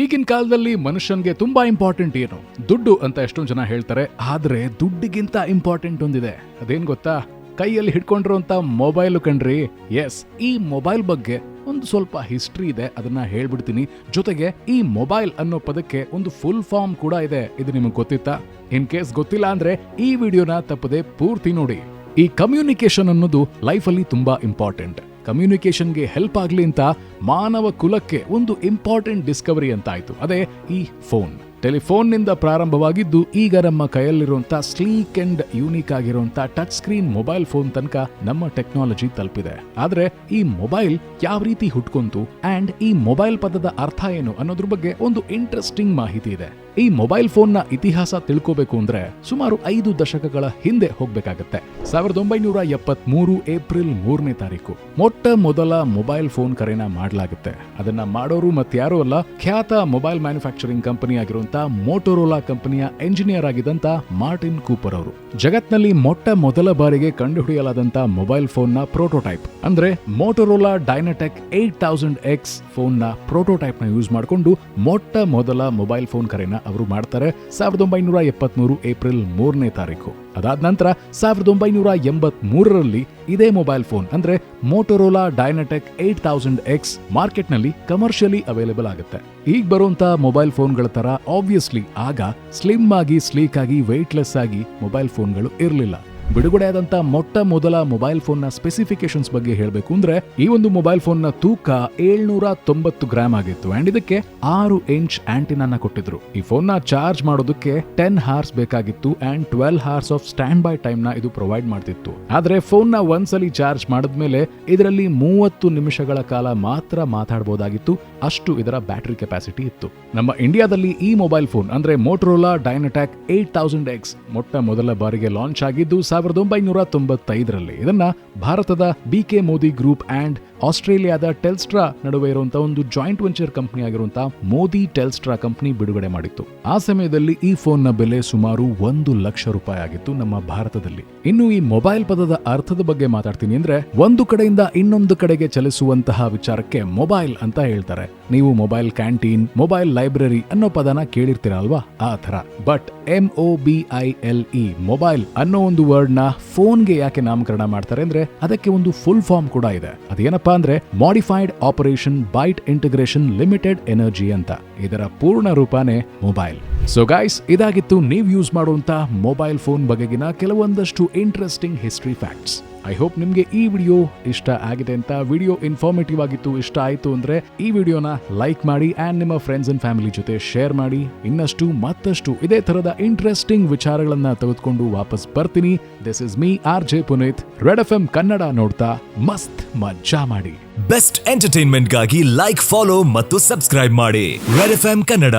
ಈಗಿನ ಕಾಲದಲ್ಲಿ ಮನುಷ್ಯನ್ಗೆ ತುಂಬಾ ಇಂಪಾರ್ಟೆಂಟ್ ಏನು? ದುಡ್ಡು ಅಂತ ಎಷ್ಟೊಂದು ಜನ ಹೇಳ್ತಾರೆ, ಆದ್ರೆ ದುಡ್ಡಿಗಿಂತ ಇಂಪಾರ್ಟೆಂಟ್ ಒಂದಿದೆ. ಅದೇನ್ ಗೊತ್ತಾ? ಕೈಯಲ್ಲಿ ಹಿಡ್ಕೊಂಡಿರುವಂತ ಮೊಬೈಲ್ ಕಣ್ರಿ. ಎಸ್ ಈ ಮೊಬೈಲ್ ಬಗ್ಗೆ ಒಂದು ಸ್ವಲ್ಪ ಹಿಸ್ಟ್ರಿ ಇದೆ, ಅದನ್ನ ಹೇಳ್ಬಿಡ್ತೀನಿ. ಜೊತೆಗೆ ಈ ಮೊಬೈಲ್ ಅನ್ನೋ ಪದಕ್ಕೆ ಒಂದು ಫುಲ್ ಫಾರ್ಮ್ ಕೂಡ ಇದೆ. ಇದು ನಿಮಗೆ ಗೊತ್ತಿತ್ತಾ? ಇನ್ ಕೇಸ್ ಗೊತ್ತಿಲ್ಲ ಅಂದ್ರೆ ಈ ವಿಡಿಯೋನ ತಪ್ಪದೆ ಪೂರ್ತಿ ನೋಡಿ. ಈ ಕಮ್ಯುನಿಕೇಶನ್ ಅನ್ನೋದು ಲೈಫಲ್ಲಿ ತುಂಬಾ ಇಂಪಾರ್ಟೆಂಟ್ ಕಮ್ಯುನಿಕೇಶನ್ಗೆ ಹೆಲ್ಪ್ ಆಗಲಿ ಅಂತ ಮಾನವ ಕುಲಕ್ಕೆ ಒಂದು ಇಂಪಾರ್ಟೆಂಟ್ ಡಿಸ್ಕವರಿ ಅಂತಾಯಿತು. ಅದೇ ಈ ಫೋನ್. ಟೆಲಿಫೋನ್ನಿಂದ ಪ್ರಾರಂಭವಾಗಿದ್ದು, ಈಗ ನಮ್ಮ ಕೈಯಲ್ಲಿರುವಂಥ ಸ್ಲೀಕ್ ಅಂಡ್ ಯೂನಿಕ್ ಆಗಿರುವಂಥ ಟಚ್ ಸ್ಕ್ರೀನ್ ಮೊಬೈಲ್ ಫೋನ್ ತನಕ ನಮ್ಮ ಟೆಕ್ನಾಲಜಿ ತಲುಪಿದೆ. ಆದರೆ ಈ ಮೊಬೈಲ್ ಯಾವ ರೀತಿ ಹುಟ್ಕೊಂತು ಅಂಡ್ ಈ ಮೊಬೈಲ್ ಪದದ ಅರ್ಥ ಏನು ಅನ್ನೋದ್ರ ಬಗ್ಗೆ ಒಂದು ಇಂಟ್ರೆಸ್ಟಿಂಗ್ ಮಾಹಿತಿ ಇದೆ. ಈ ಮೊಬೈಲ್ ಫೋನ್ನ ಇತಿಹಾಸ ತಿಳ್ಕೋಬೇಕು ಅಂದ್ರೆ ಸುಮಾರು ಐದು ದಶಕಗಳ ಹಿಂದೆ ಹೋಗ್ಬೇಕಾಗತ್ತೆ. ಸಾವಿರದ ಒಂಬೈನೂರ ಎಪ್ಪತ್ತ್ ಮೂರು ಏಪ್ರಿಲ್ ಮೂರನೇ ತಾರೀಕು ಮೊಟ್ಟ ಮೊದಲ ಮೊಬೈಲ್ ಫೋನ್ ಕರೆನ ಮಾಡಲಾಗುತ್ತೆ. ಅದನ್ನ ಮಾಡೋರು ಮತ್ತಾರೂ ಅಲ್ಲ, ಖ್ಯಾತ ಮೊಬೈಲ್ ಮ್ಯಾನುಫ್ಯಾಕ್ಚರಿಂಗ್ ಕಂಪನಿ ಆಗಿರುವಂತ ಮೋಟೋರೋಲಾ ಕಂಪನಿಯ ಎಂಜಿನಿಯರ್ ಆಗಿದ್ದಂಥ ಮಾರ್ಟಿನ್ ಕೂಪರ್ ಅವರು. ಜಗತ್ನಲ್ಲಿ ಮೊಟ್ಟ ಮೊದಲ ಬಾರಿಗೆ ಕಂಡುಹಿಡಿಯಲಾದಂತ ಮೊಬೈಲ್ ಫೋನ್ನ ಪ್ರೋಟೋಟೈಪ್ ಅಂದ್ರೆ Motorola DynaTAC eight thousand X ಫೋನ್ನ ಪ್ರೋಟೋಟೈಪ್ನ ಯೂಸ್ ಮಾಡಿಕೊಂಡು ಮೊಟ್ಟ ಮೊದಲ ಮೊಬೈಲ್ ಫೋನ್ ಕರೆನ ಅವರು ಮಾಡ್ತಾರೆ ಸಾವಿರದ ಒಂಬೈನೂರ ಎಪ್ಪತ್ಮೂರು ಏಪ್ರಿಲ್ ಮೂರನೇ ತಾರೀಕು. ಅದಾದ ನಂತರ ಸಾವಿರದ ಒಂಬೈನೂರ ಎಂಬತ್ ಮೂರರಲ್ಲಿ ಇದೇ ಮೊಬೈಲ್ ಫೋನ್ ಅಂದ್ರೆ Motorola DynaTAC eight thousand X ಮಾರ್ಕೆಟ್ನಲ್ಲಿ ಕಮರ್ಷಿಯಲಿ ಅವೈಲೇಬಲ್ ಆಗುತ್ತೆ. ಈಗ ಬರುವಂಥ ಮೊಬೈಲ್ ಫೋನ್ಗಳ ಥರ ಆಬ್ವಿಯಸ್ಲಿ ಆಗ ಸ್ಲಿಮ್ ಆಗಿ ಸ್ಲೀಕ್ ಆಗಿ ವೆಯ್ಟ್ಲೆಸ್ ಆಗಿ ಮೊಬೈಲ್ ಫೋನ್ಗಳು ಇರಲಿಲ್ಲ. ಬಿಡುಗಡೆಯಾದಂತ ಮೊಟ್ಟ ಮೊದಲ ಮೊಬೈಲ್ ಫೋನ್ನ ಸ್ಪೆಸಿಫಿಕೇಶನ್ಸ್ ಬಗ್ಗೆ ಹೇಳಬೇಕು ಅಂದ್ರೆ, ಈ ಒಂದು ಮೊಬೈಲ್ ಫೋನ್ನ ತೂಕ ಏಳ್ನೂರ ತೊಂಬತ್ತು ಗ್ರಾಮ್ ಆಗಿತ್ತು. ಅಂಡ್ ಇದಕ್ಕೆ ಆರು ಇಂಚ್ ಆಂಟಿನಾನ ಕೊಟ್ಟಿದ್ರು. ಈ ಫೋನ್ನ ಚಾರ್ಜ್ ಮಾಡೋದಕ್ಕೆ ಟೆನ್ ಹಾರ್ಸ್ ಬೇಕಾಗಿತ್ತು and twelve hours of standby ಟೈಮ್ನ ಇದು ಪ್ರೊವೈಡ್ ಮಾಡ್ತಿತ್ತು. ಆದ್ರೆ ಫೋನ್ನ ಒಂದ್ಸಲಿ ಚಾರ್ಜ್ ಮಾಡಿದ್ಮೇಲೆ ಇದರಲ್ಲಿ ಮೂವತ್ತು ನಿಮಿಷಗಳ ಕಾಲ ಮಾತ್ರ ಮಾತಾಡಬಹುದಾಗಿತ್ತು ಅಷ್ಟು ಇದರ ಬ್ಯಾಟರಿ ಕೆಪಾಸಿಟಿ ಇತ್ತು. ನಮ್ಮ ಇಂಡಿಯಾದಲ್ಲಿ ಈ ಮೊಬೈಲ್ ಫೋನ್ ಅಂದ್ರೆ Motorola DynaTAC eight thousand X ಮೊಟ್ಟ ಮೊದಲ ಬಾರಿಗೆ ಲಾಂಚ್ ಆಗಿದ್ದು ಸಾವಿರದ ಒಂಬೈನೂರ ತೊಂಬತ್ತೈದರಲ್ಲಿ ಇದನ್ನ ಭಾರತದ B K Modi group and ಆಸ್ಟ್ರೇಲಿಯಾದ ಟೆಲ್ಸ್ಟ್ರಾ ನಡುವೆ ಇರುವಂತಹ ಒಂದು ಜಾಯಿಂಟ್ ವೆಂಚರ್ ಕಂಪನಿ ಆಗಿರುವಂತಹ ಮೋದಿ ಟೆಲ್ಸ್ಟ್ರಾ ಕಂಪನಿ ಬಿಡುಗಡೆ ಮಾಡಿತ್ತು. ಆ ಸಮಯದಲ್ಲಿ ಈ ಫೋನ್ನ ಬೆಲೆ ಸುಮಾರು ಒಂದು ಲಕ್ಷ ರೂಪಾಯಿ ಆಗಿತ್ತು ನಮ್ಮ ಭಾರತದಲ್ಲಿ. ಇನ್ನು ಈ ಮೊಬೈಲ್ ಪದದ ಅರ್ಥದ ಬಗ್ಗೆ ಮಾತಾಡ್ತೀನಿ ಅಂದ್ರೆ ಒಂದು ಕಡೆಯಿಂದ ಇನ್ನೊಂದು ಕಡೆಗೆ ಚಲಿಸುವಂತಹ ವಿಚಾರಕ್ಕೆ ಮೊಬೈಲ್ ಅಂತ ಹೇಳ್ತಾರೆ. ನೀವು ಮೊಬೈಲ್ ಕ್ಯಾಂಟೀನ್ ಮೊಬೈಲ್ ಲೈಬ್ರರಿ ಅನ್ನೋ ಪದನ ಕೇಳಿರ್ತೀರ ಅಲ್ವಾ ಆ ತರ but M O B I L E mobile ಅನ್ನೋ ಒಂದು ವರ್ಡ್ನ ಫೋನ್ಗೆ ಯಾಕೆ ನಾಮಕರಣ ಮಾಡ್ತಾರೆ ಅಂದ್ರೆ ಅದಕ್ಕೆ ಒಂದು ಫುಲ್ ಫಾರ್ಮ್ ಕೂಡ ಇದೆ. ಅದೇನಪ್ಪಾ? ಅಂದ್ರೆ modified operation byte integration limited energy ಅಂತ. ಇದರ ಪೂರ್ಣ ರೂಪನೇ ಮೊಬೈಲ್ ಸೊ ಗೈಸ್ ಇದಾಗಿತ್ತು ನೀವು ಯೂಸ್ ಮಾಡುವಂತ ಮೊಬೈಲ್ ಫೋನ್ ಬಗೆಗಿನ ಕೆಲವೊಂದಷ್ಟು interesting history facts I hope ನಿಮಗೆ ಈ ವಿಡಿಯೋ ಇಷ್ಟ ಆಗಿದೆ ಅಂತ ವಿಡಿಯೋ ಇನ್ಫಾರ್ಮೇಟಿವ್ ಆಗಿತ್ತು, ಇಷ್ಟ ಆಯ್ತು ಅಂದರೆ ಈ ವಿಡಿಯೋನ ಲೈಕ್ ಮಾಡಿ ಆ್ಯಂಡ್ ನಿಮ್ಮ ಫ್ರೆಂಡ್ಸ್ ಅಂಡ್ ಫ್ಯಾಮಿಲಿ ಜೊತೆ ಶೇರ್ ಮಾಡಿ. ಇನ್ನಷ್ಟು, ಮತ್ತಷ್ಟು ಇದೇ ಥರದ ಇಂಟ್ರೆಸ್ಟಿಂಗ್ ವಿಚಾರಗಳನ್ನು ತೆಗೆದುಕೊಂಡು ವಾಪಸ್ ಬರ್ತೀನಿ. This is me R J Puneet red F M Kannada ನೋಡ್ತಾ ಮಸ್ತ್ ಮಜಾ ಮಾಡಿ. ಬೆಸ್ಟ್ ಎಂಟರ್ಟೈನ್ಮೆಂಟ್ಗಾಗಿ ಲೈಕ್ ಫಾಲೋ ಮತ್ತು ಸಬ್ಸ್ಕ್ರೈಬ್ ಮಾಡಿ. Red F M Kannada.